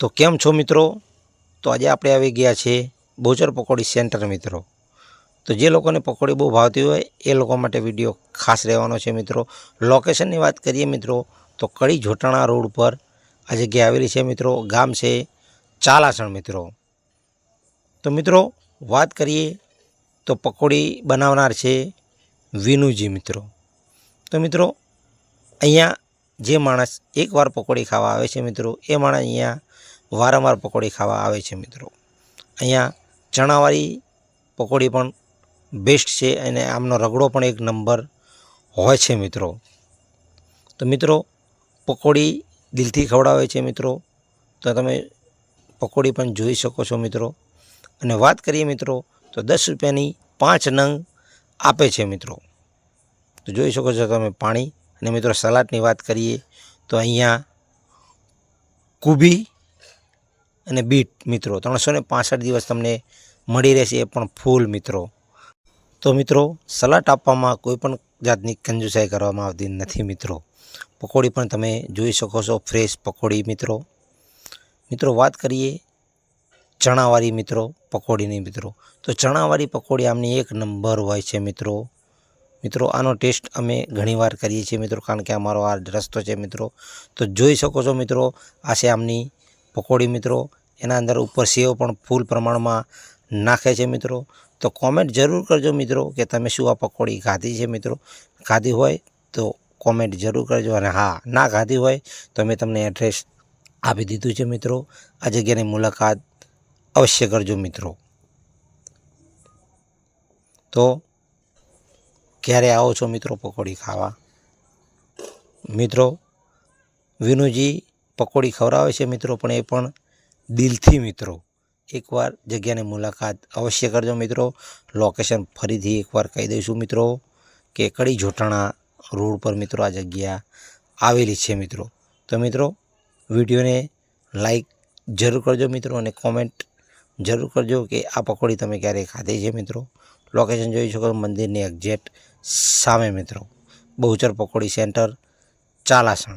તો કેમ છો મિત્રો? તો આજે આપણે આવી ગયા છે બોચર પકોડી સેન્ટર મિત્રો. તો જે લોકોને પકોડી બહુ ભાવતી હોય એ લોકો માટે વીડિયો ખાસ રહેવાનો છે મિત્રો. લોકેશનની વાત કરીએ મિત્રો, તો કડી જોટાણા રોડ પર આ જગ્યા આવેલી છે મિત્રો. ગામ છે ચાલાસણ મિત્રો. તો મિત્રો, વાત કરીએ તો પકોડી બનાવનાર છે વિનુજી મિત્રો. તો મિત્રો, અહીંયા જે માણસ એકવાર પકોડી ખાવા આવે છે મિત્રો, એ માણસ અહીંયા વારંવાર પકોડી ખાવા આવે છે મિત્રો. અહીંયા ચણાવાળી પકોડી પણ બેસ્ટ છે અને આમનો રગડો પણ એક નંબર હોય છે મિત્રો. તો મિત્રો, પકોડી દિલથી ખવડાવે છે મિત્રો. તો તમે પકોડી પણ જોઈ શકો છો મિત્રો. અને વાત કરીએ મિત્રો, તો દસ રૂપિયાની પાંચ નંગ આપે છે મિત્રો. તો જોઈ શકો છો તમે પાણી. અને મિત્રો, સલાડની વાત કરીએ તો અહીંયા કુબી અને બીટ મિત્રો, ત્રણસો ને પાંસઠ દિવસ તમને મળી રહેશે એ પણ ફૂલ મિત્રો. તો મિત્રો, સલાડ આપવામાં કોઈ પણ જાતની કંજુસાઈ કરવામાં આવતી નથી મિત્રો. પકોડી પણ તમે જોઈ શકો છો, ફ્રેશ પકોડી મિત્રો. મિત્રો, વાત કરીએ ચણાવાળી મિત્રો, પકોડીની મિત્રો. તો ચણાવાળી પકોડી આમની એક નંબર હોય છે મિત્રો. મિત્રો, આનો ટેસ્ટ અમે ઘણીવાર કરીએ છીએ મિત્રો, કારણ કે અમારો આ રસ્તો છે મિત્રો. તો જોઈ શકો છો મિત્રો, આ છે આમની પકોડી મિત્રો, એના અંદર ઉપર સેવ પણ ફૂલ પ્રમાણમાં નાખે છે મિત્રો. તો કોમેન્ટ જરૂર કરજો મિત્રો કે તમે શું આ પકોડી ખાધી છે મિત્રો. ખાધી હોય તો કોમેન્ટ જરૂર કરજો અને હા, ના ખાધી હોય તો મેં તમને એડ્રેસ આપી દીધું છે મિત્રો. આ જગ્યાની મુલાકાત અવશ્ય કરજો મિત્રો. તો ક્યારે આવો છો મિત્રો પકોડી ખાવા? મિત્રો વિનુજી પકોડી ખવડાવે છે મિત્રો, પણ એ પણ દિલથી મિત્રો. એકવાર જગ્યાની મુલાકાત અવશ્ય કરજો મિત્રો. લોકેશન ફરીથી એકવાર કહી દઈશું મિત્રો કે કડી જોટાણા રોડ પર મિત્રો આ જગ્યા આવેલી છે મિત્રો. તો મિત્રો, વિડીયોને લાઈક જરૂર કરજો મિત્રો અને કોમેન્ટ જરૂર કરજો કે આ પકોડી તમે ક્યારે ખાધી છે મિત્રો. લોકેશન જોઈ શકો મંદિરની એક્ઝેક્ટ સામે મિત્રો. બહુચર પકોડી સેન્ટર ચાલાસણ.